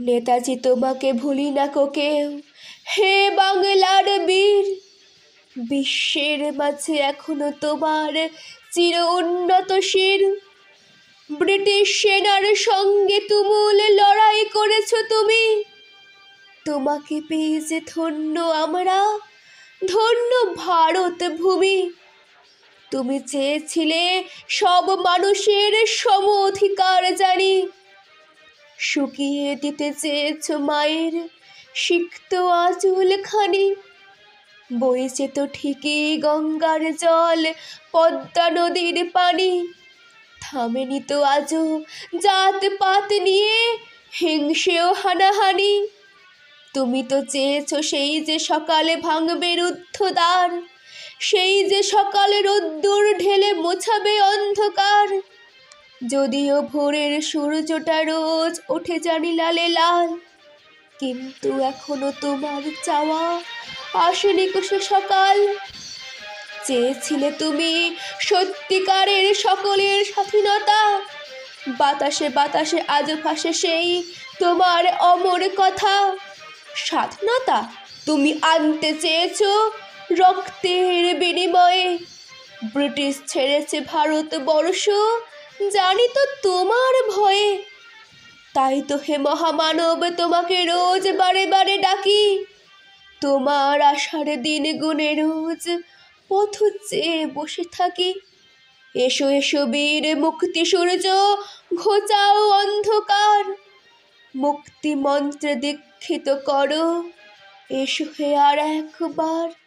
নেতাজি তোমাকে ভুলি না কেউ। হে বাংলার বীর, বিশ্বের মাঝে এখনও তোমার চির উন্নত শির। ব্রিটিশ সেনার সঙ্গে তুমুল লড়াই করেছ তুমি। তোমাকে পেয়ে যে ধন্য আমরা, ধন্য ভারত ভূমি। তুমি চেয়েছিলে সব মানুষের সম অধিকার জানি। শুকিয়ে দিতে চেয়েছ মায়ের সিক্ত আঁচল খানি। বইছে তো ঠিকই গঙ্গার জল, পদ্মা নদীর পানি। থামেনি তো আজও জাত পাত নিয়ে হিংসেও হানাহানি। তুমি তো চেয়েছো সেই যে সকালে ভাঙবে রুদ্ধদ্বার, সেই যে সকালে রোদ্দুর ঢেলে মোছাবে অন্ধকার। যদিও ভোরের সূর্যটা রোজ ওঠে জানি লালে লাল, কিন্তু এখনও তোমার চাওয়া আসেনি কুসে সকাল। চেয়েছিলে তুমি সত্যিকারের সকলের স্বাধীনতা। বাতাসে বাতাসে আজ ভাসে সেই তোমার অমর কথা। স্বাধীনতা তুমি আনতে চেয়েছ রক্তের বিনিময়ে। ব্রিটিশ ছেড়েছে ভারতবর্ষ। জানি তো তোমার ভয়ে। তাই তো হে মহামানব, তোমাকে রোজ বারে বারে ডাকি। তোমার আশার দিন গুনে রোজ পথ চেয়ে বসে থাকি। এসো এসো বীর, মুক্তি সূর্য, ঘোচাও অন্ধকার। মুক্তি মন্ত্রে দীক্ষিত করো। এসো হে আর একবার।